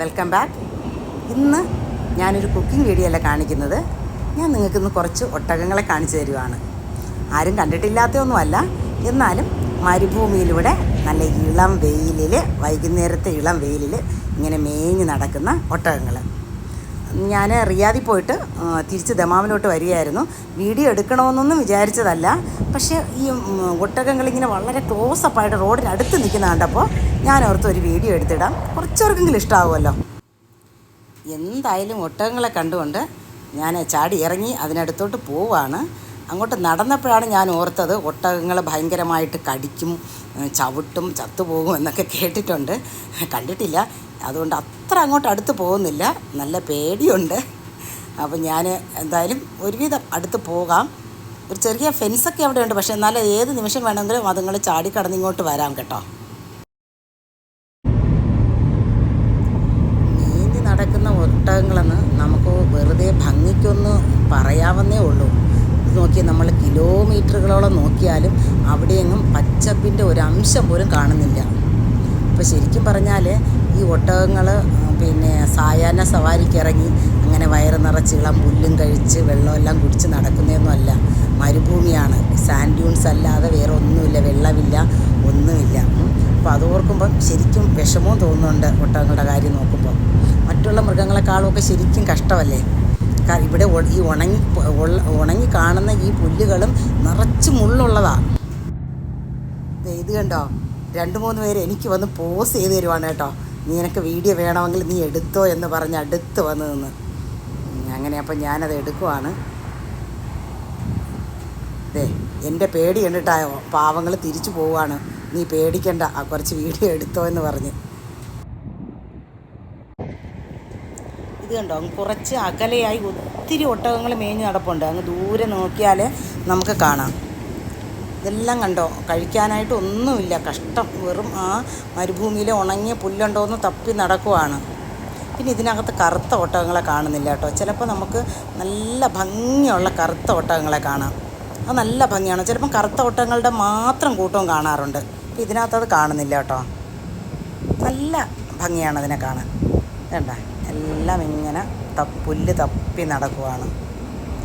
Welcome back ഇന്ന് ഞാനൊരു cooking video അല്ല കാണിക്കുന്നത്. ഞാൻ നിങ്ങൾക്ക് ഇന്ന് കുറച്ച് ഒട്ടകങ്ങളെ കാണിച്ചു തരുവാണ്. ആരും കണ്ടിട്ടില്ലാത്തതൊന്നുമല്ല. എന്നാലും മരുഭൂമിയിലൂടെ നല്ല ഇളം വെയിലിൽ വൈകുന്നേരത്തെ ഇളം വെയിലിൽ ഇങ്ങനെ മേഞ്ഞ് നടക്കുന്ന ഒട്ടകങ്ങൾ ഞാൻ റിയാദിൽ പോയിട്ട് തിരിച്ച് ദമാമിലോട്ട് വരികയായിരുന്നു. വീഡിയോ എടുക്കണമെന്നൊന്നും വിചാരിച്ചതല്ല. പക്ഷേ ഈ ഒട്ടകങ്ങളിങ്ങനെ വളരെ ക്ലോസപ്പായിട്ട് റോഡിനടുത്ത് നിൽക്കുന്ന കണ്ടപ്പോൾ ഞാൻ ഓർത്ത് ഒരു വീഡിയോ എടുത്തിടാം. കുറച്ചവർക്കെങ്കിലും ഇഷ്ടമാവുമല്ലോ എന്തായാലും ഒട്ടകങ്ങളെ കണ്ടുകൊണ്ട് ഞാൻ ചാടി ഇറങ്ങി അതിനടുത്തോട്ട് പോവാണ്. അങ്ങോട്ട് നടന്നപ്പോഴാണ് ഞാൻ ഓർത്തത് ഒട്ടകങ്ങൾ ഭയങ്കരമായിട്ട് കടിക്കും ചവിട്ടും ചത്തുപോകും എന്നൊക്കെ കേട്ടിട്ടുണ്ട്. കണ്ടിട്ടില്ല. അതുകൊണ്ട് അത്ര അങ്ങോട്ട് അടുത്ത് പോകുന്നില്ല. നല്ല പേടിയുണ്ട്. അപ്പോൾ ഞാൻ എന്തായാലും ഒരുവിധം അടുത്ത് പോകാം. ഒരു ചെറിയ ഫെൻസൊക്കെ അവിടെ ഉണ്ട്. പക്ഷേ എന്നാലും ഏത് നിമിഷം വേണമെങ്കിലും അതുങ്ങൾ ചാടിക്കടന്ന് ഇങ്ങോട്ട് വരാം കേട്ടോ. നീന്തി നടക്കുന്ന ഒട്ടകങ്ങളെന്ന് നമുക്ക് വെറുതെ ഭംഗിക്കൊന്ന് പറയാവുന്നേ ഉള്ളൂ. നോക്കി നമ്മൾ കിലോമീറ്ററുകളോളം നോക്കിയാലും അവിടെയെങ്ങും പച്ചപ്പിന്റെ ഒരു അംശം പോലും കാണുന്നില്ല. അപ്പോൾ ശരിക്കും പറഞ്ഞാൽ ഈ ഒട്ടകങ്ങൾ പിന്നെ സായാഹ്ന സവാരിക്ക് ഇറങ്ങി അങ്ങനെ വയറ് നിറച്ച് ഇളം പുല്ലും കഴിച്ച് വെള്ളമെല്ലാം കുടിച്ച് നടക്കുന്നതൊന്നുമല്ല. മരുഭൂമിയാണ്. സാൻഡ് ഡ്യൂൺസ് അല്ലാതെ വേറെ ഒന്നുമില്ല വെള്ളമില്ല ഒന്നുമില്ല. അപ്പോൾ അത് ഓർക്കുമ്പം ശരിക്കും വിഷമവും തോന്നുന്നുണ്ട് ഒട്ടകങ്ങളുടെ കാര്യം നോക്കുമ്പോൾ മറ്റുള്ള മൃഗങ്ങളെക്കാളും ഒക്കെ ശരിക്കും കഷ്ടമല്ലേ? ഇവിടെ ഈ ഉണങ്ങി ഉണങ്ങി കാണുന്ന ഈ പുല്ലുകളും നിറച്ച് മുള്ളുള്ളതാണ് ഇത് കണ്ടോ? രണ്ട് മൂന്ന് പേര് എനിക്ക് വന്ന് പോസ് ചെയ്ത് തരുവാണ് കേട്ടോ. നീ എനിക്ക് വീഡിയോ വേണമെങ്കിൽ നീ എടുത്തോ എന്ന് പറഞ്ഞ് അടുത്ത് വന്ന് നിന്ന്. അങ്ങനെ അപ്പം ഞാനത് എടുക്കുവാണ്. ദേ എന്റെ പേടി കണ്ടിട്ടായോ പാവങ്ങൾ തിരിച്ചു പോവാണ് നീ പേടിക്കണ്ട ആ കുറച്ച് വീഡിയോ എടുത്തോ എന്ന് പറഞ്ഞ്. ഇത് കണ്ടോ അങ്ങ് കുറച്ച് അകലെയായി ഒത്തിരി ഒട്ടകങ്ങൾ മേഞ്ഞ് നടപ്പുണ്ട്. അങ്ങ് ദൂരെ നോക്കിയാൽ നമുക്ക് കാണാം. ഇതെല്ലാം കണ്ടോ? കഴിക്കാനായിട്ട് ഒന്നുമില്ല. കഷ്ടം. വെറും ആ മരുഭൂമിയിലെ ഉണങ്ങിയ പുല്ലുണ്ടോയെന്ന് തപ്പി നടക്കുവാണ്. പിന്നെ ഇതിനകത്ത് കറുത്ത ഒട്ടകങ്ങളെ കാണുന്നില്ല കേട്ടോ. ചിലപ്പോൾ നമുക്ക് നല്ല ഭംഗിയുള്ള കറുത്ത ഒട്ടകങ്ങളെ കാണാം. അത് നല്ല ഭംഗിയാണ്. ചിലപ്പം കറുത്ത ഒട്ടകങ്ങളുടെ മാത്രം കൂട്ടവും കാണാറുണ്ട്. ഇതിനകത്ത് അത് കാണുന്നില്ല കേട്ടോ. നല്ല ഭംഗിയാണ് അതിനെ കാണാൻ. വേണ്ട എല്ലാം ഇങ്ങനെ പുല്ല് തപ്പി നടക്കുവാണ്.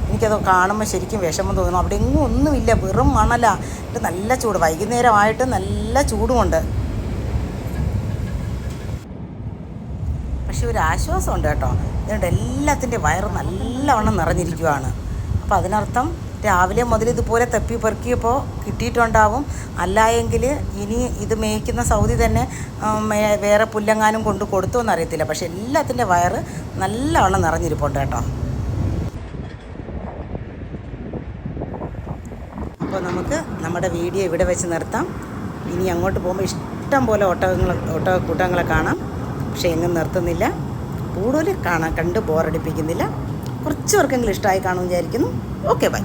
എനിക്കത് കാണുമ്പോൾ ശരിക്കും വിഷമം തോന്നുന്നു. അവിടെ എങ്ങും ഒന്നുമില്ല. വെറും മണല. നല്ല ചൂട്. വൈകുന്നേരമായിട്ട് നല്ല ചൂടുമുണ്ട്. പക്ഷെ ഒരു ആശ്വാസമുണ്ട് കേട്ടോ. ഇതുകൊണ്ട് എല്ലാത്തിന്റെ വയറ് നല്ലവണ്ണം നിറഞ്ഞിരിക്കുവാണ്. അപ്പോൾ അതിനർത്ഥം രാവിലെ മുതൽ ഇതുപോലെ തപ്പി പെറുക്കിയപ്പോൾ കിട്ടിയിട്ടുണ്ടാവും. അല്ലായെങ്കിൽ ഇനി ഇത് മേയ്ക്കുന്ന സൗദി തന്നെ വേറെ പുല്ലങ്ങാനും കൊണ്ട് കൊടുത്തു എന്നറിയത്തില്ല പക്ഷെ എല്ലാത്തിന്റെ വയറ് നല്ലവണ്ണം നിറഞ്ഞിരിപ്പുണ്ട് കേട്ടോ. അപ്പോൾ നമുക്ക് നമ്മുടെ വീഡിയോ ഇവിടെ വെച്ച് നിർത്താം. ഇനി അങ്ങോട്ട് പോകുമ്പോൾ ഇഷ്ടം പോലെ ഒട്ടകങ്ങൾ ഒട്ടക കൂട്ടങ്ങളെ കാണാം. പക്ഷേ എങ്ങും നിർത്തുന്നില്ല. കൂടുതൽ കാണാൻ കണ്ട് ബോറടിപ്പിക്കുന്നില്ല കുറച്ച് പേർക്കെങ്കിലും ഇഷ്ടമായി കാണുമെന്ന് വിചാരിക്കുന്നു. Okay bye